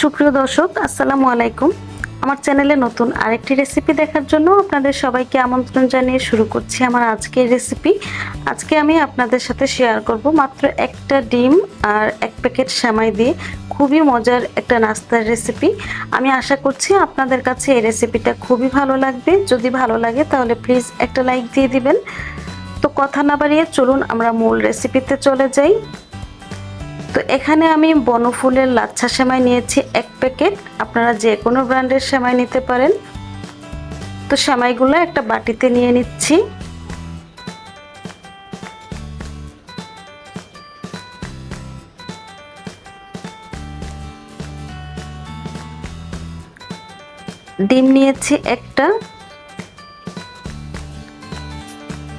সুপ্রিয় দর্শক, আসসালামু আলাইকুম। আমার চ্যানেলে নতুন আরেকটি রেসিপি দেখার জন্য আপনাদের সবাইকে আমন্ত্রণ জানিয়ে শুরু করছি আমার আজকের রেসিপি আজকে আমি আপনাদের সাথে শেয়ার করব মাত্র একটা ডিম আর এক প্যাকেট সেমাই দিয়ে। খুবই মজার একটা নাস্তার রেসিপি আমি আশা করছি আপনাদের কাছে এই রেসিপিটা খুবই ভালো লাগবে। যদি ভালো লাগে তাহলে প্লিজ একটা লাইক দিয়ে দিবেন। তো কথা না বাড়িয়ে চলুন আমরা মূল রেসিপিতে চলে যাই। তো এখানে আমি বনফুলের লাচ্ছা সেমাই নিয়েছি এক প্যাকেট। আপনারা যে কোনো ব্র্যান্ডের সেমাই নিতে পারেন। তো সেমাইগুলো একটা বাটিতে নিয়ে নিচ্ছি। ডিম নিয়েছি একটা।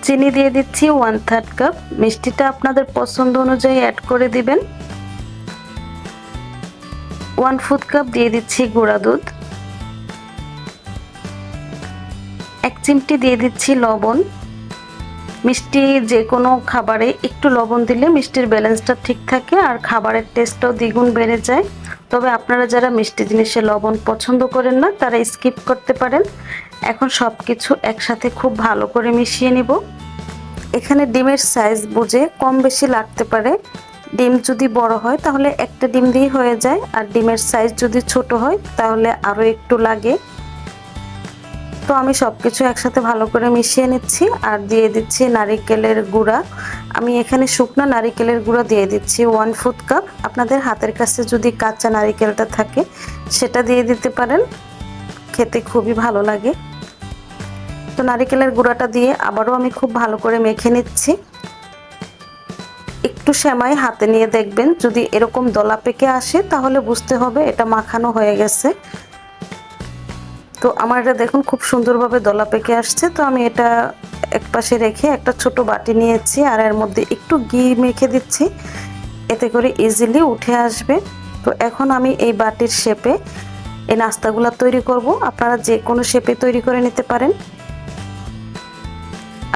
চিনি দিয়ে দিচ্ছি ওয়ান থার্ড কাপ। মিষ্টিটা আপনাদের পছন্দ অনুযায়ী অ্যাড করে দিবেন। ওয়ান ফুড কাপ দিয়ে দিচ্ছি গুঁড়া দুধ। এক চিমটি দিয়ে দিচ্ছি লবণ। মিষ্টি যে কোনো খাবারে একটু লবণ দিলে মিষ্টির ব্যালেন্সটা ঠিক থাকে আর খাবারের টেস্টটাও দ্বিগুণ বেড়ে যায়। তবে আপনারা যারা মিষ্টি জিনিসে লবণ পছন্দ করেন না, তারা স্কিপ করতে পারেন। এখন সব কিছু একসাথে খুব ভালো করে মিশিয়ে নিব। এখানে ডিমের সাইজ বুঝে কম বেশি লাগতে পারে। ডিম যদি বড় হয়, তাহলে একটা ডিম দিয়ে হয়ে যায়। আর ডিমের সাইজ যদি ছোট হয়, তাহলে আরও একটু লাগে। তো আমি সব কিছু একসাথে ভালো করে মিশিয়ে নিচ্ছি আর দিয়ে দিচ্ছি নারিকেলের গুঁড়া। আমি এখানে শুকনো নারিকেলের গুঁড়া দিয়ে দিচ্ছি ওয়ান ফুট কাপ আপনাদের হাতের কাছে যদি কাঁচা নারিকেলটা থাকে, সেটা দিয়ে দিতে পারেন। খেতে খুবই ভালো লাগে। তো নারিকেলের গুঁড়াটা দিয়ে আবারও আমি খুব ভালো করে মেখে নিচ্ছি। একটু সেমাই হাতে নিয়ে দেখবেন। যদি এরকম দলা পেকে আসে, তাহলে বুঝতে হবে এটা মাখানো হয়ে গেছে। তো আমার এটা দেখুন খুব সুন্দরভাবে দলা পেকে আসছে। তো আমি এটা এক পাশে রেখে একটা ছোট বাটি নিয়েছি আর এর মধ্যে একটু ঘি মেখে দিচ্ছি। এতে করে ইজিলি উঠে আসবে। তো এখন আমি এই বাটির শেপে এই নাস্তাগুলো তৈরি করব। আপনারা যে কোনো শেপে তৈরি করে নিতে পারেন।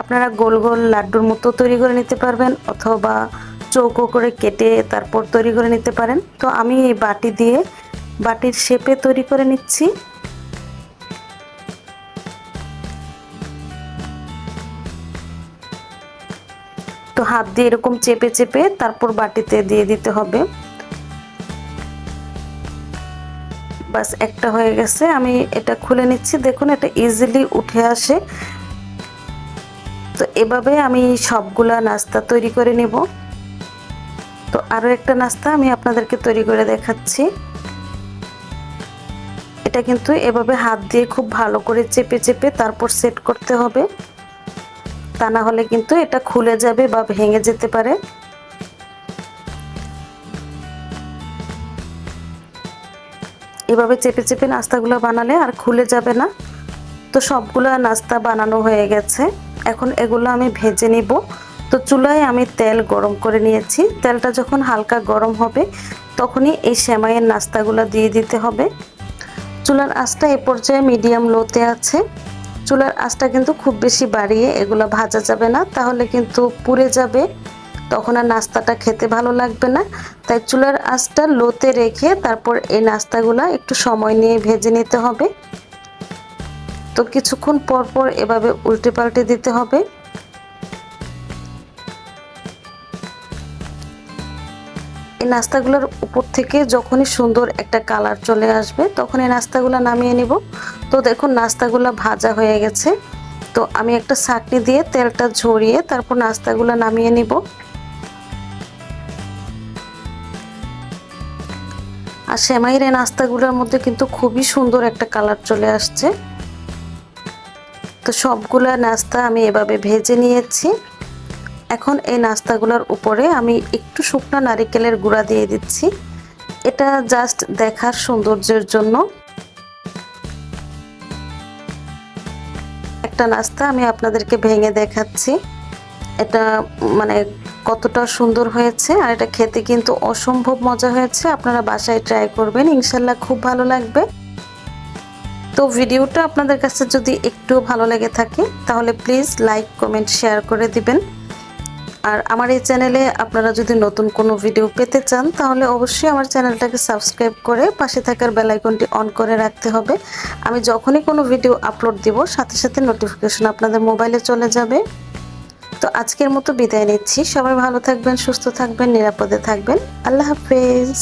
আপনারা গোল গোল লাড্ডুর মতো তৈরি করে নিতে পারবেন অথবা চৌকো করে কেটে তারপর তৈরি করে নিতে পারেন। তো আমি এই বাটি দিয়ে বাটির শেপে তৈরি করে নিচ্ছি। তো হাত দিয়ে এরকম চেপে চেপে তারপর বাটিতে দিয়ে দিতে হবে। বাস একটা হয়ে গেছে, আমি এটা খুলে নিচ্ছি। দেখুন, এটা ইজিলি উঠে আসে। তো এভাবে আমি সবগুলা নাস্তা তৈরি করে নিব। তো আরও একটা নাস্তা আমি আপনাদেরকে তৈরি করে দেখাচ্ছি। এটা কিন্তু এভাবে হাত দিয়ে খুব ভালো করে চেপে চেপে তারপর সেট করতে হবে। তা না হলে কিন্তু এটা খুলে যাবে বা ভেঙে যেতে পারে। এভাবে চেপে চেপে নাস্তাগুলো বানালে আর খুলে যাবে না। তো সবগুলো নাস্তা বানানো হয়ে গেছে। এখন এগুলো আমি ভেজে নিব। তো চুলায় আমি তেল গরম করে নিয়েছি। তেলটা যখন হালকা গরম হবে, তখনই এই সেমাইয়ের নাস্তাগুলো দিয়ে দিতে হবে। চুলার আঁচটা এ পর্যায়ে মিডিয়াম লোতে আছে। চুলার আঁচটা কিন্তু খুব বেশি বাড়িয়ে এগুলো ভাজা যাবে না, তাহলে কিন্তু পুড়ে যাবে। তখন আর নাস্তাটা খেতে ভালো লাগবে না। তাই চুলার আঁচটা লোতে রেখে তারপর এই নাস্তাগুলো একটু সময় নিয়ে ভেজে নিতে হবে। তো কিছুক্ষণ পর পর এভাবে উল্টে পাল্টে দিতে হবে। এই নাস্তাগুলোর উপর থেকে যখনই সুন্দর একটা কালার চলে আসবে তখন এই নাস্তাগুলো নামিয়ে নিব। তো দেখুন, নাস্তাগুলো ভাজা হয়ে গেছে। তো আমি একটা ছাকনি দিয়ে তেলটা ঝরিয়ে তারপর নাস্তাগুলো নামিয়ে নিব। আর সেমাইয়ের এই নাস্তাগুলোর মধ্যে কিন্তু খুবই সুন্দর একটা কালার চলে আসছে। তো সবগুলো নাস্তা আমি এভাবে ভেজে নিয়েছি। এখন এই নাস্তাগুলোর উপরে আমি একটু শুকনো নারিকেলের গুঁড়া দিয়ে দিচ্ছি। এটা জাস্ট দেখার সৌন্দর্যের জন্য। একটা নাস্তা আমি আপনাদেরকে ভেঙে দেখাচ্ছি। এটা মানে কতটা সুন্দর হয়েছে আর এটা খেতে কিন্তু অসম্ভব মজা হয়েছে। আপনারা বাসায় ট্রাই করবেন, ইনশাল্লাহ খুব ভালো লাগবে। তো ভিডিওটা আপনাদের কাছে যদি একটু ভালো লেগে থাকে, তাহলে প্লিজ লাইক কমেন্ট শেয়ার করে দিবেন। আর আমার এই চ্যানেলে আপনারা যদি নতুন কোনো ভিডিও পেতে চান, তাহলে অবশ্যই আমার চ্যানেলটাকে সাবস্ক্রাইব করে পাশে থাকার বেলাইকনটি অন করে রাখতে হবে। আমি যখনই কোনো ভিডিও আপলোড দিব, সাথে সাথে নোটিফিকেশন আপনাদের মোবাইলে চলে যাবে। তো আজকের মতো বিদায় নিচ্ছি। সবাই ভালো থাকবেন, সুস্থ থাকবেন, নিরাপদে থাকবেন। আল্লাহ হাফেজ।